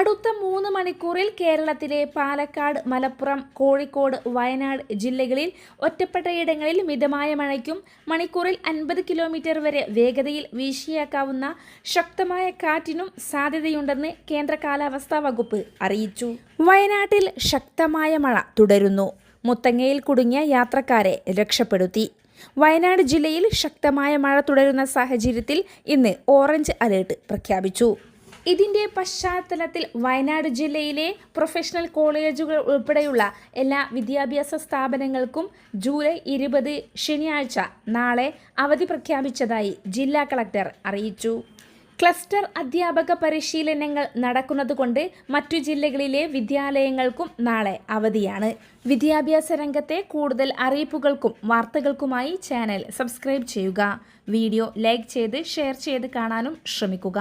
അടുത്ത മൂന്ന് മണിക്കൂറിൽ കേരളത്തിലെ പാലക്കാട് മലപ്പുറം കോഴിക്കോട് വയനാട് ജില്ലകളിൽ ഒറ്റപ്പെട്ടയിടങ്ങളിൽ മിതമായ മഴയ്ക്കും മണിക്കൂറിൽ അൻപത് കിലോമീറ്റർ വരെ വേഗതയിൽ വീശിയേക്കാവുന്ന ശക്തമായ കാറ്റിനും സാധ്യതയുണ്ടെന്ന് കേന്ദ്ര കാലാവസ്ഥാ വകുപ്പ് അറിയിച്ചു. വയനാട്ടിൽ ശക്തമായ മഴ തുടരുന്നു. മുത്തങ്ങയിൽ കുടുങ്ങിയ യാത്രക്കാരെ രക്ഷപ്പെടുത്തി. വയനാട് ജില്ലയിൽ ശക്തമായ മഴ തുടരുന്ന സാഹചര്യത്തിൽ ഇന്ന് ഓറഞ്ച് അലേർട്ട് പ്രഖ്യാപിച്ചു. ഇതിന്റെ പശ്ചാത്തലത്തിൽ വയനാട് ജില്ലയിലെ പ്രൊഫഷണൽ കോളേജുകൾ ഉൾപ്പെടെയുള്ള എല്ലാ വിദ്യാഭ്യാസ സ്ഥാപനങ്ങൾക്കും ജൂലൈ ഇരുപത് ശനിയാഴ്ച നാളെ അവധി പ്രഖ്യാപിച്ചതായി ജില്ലാ കളക്ടർ അറിയിച്ചു. ക്ലസ്റ്റർ അധ്യാപക പരിശീലനങ്ങൾ നടക്കുന്നതുകൊണ്ട് മറ്റു ജില്ലകളിലെ വിദ്യാലയങ്ങൾക്കും നാളെ അവധിയാണ്. വിദ്യാഭ്യാസ രംഗത്തെ കൂടുതൽ അറിയിപ്പുകൾക്കും വാർത്തകൾക്കുമായി ചാനൽ സബ്സ്ക്രൈബ് ചെയ്യുക. വീഡിയോ ലൈക്ക് ചെയ്ത് ഷെയർ ചെയ്ത് കാണാനും ശ്രമിക്കുക.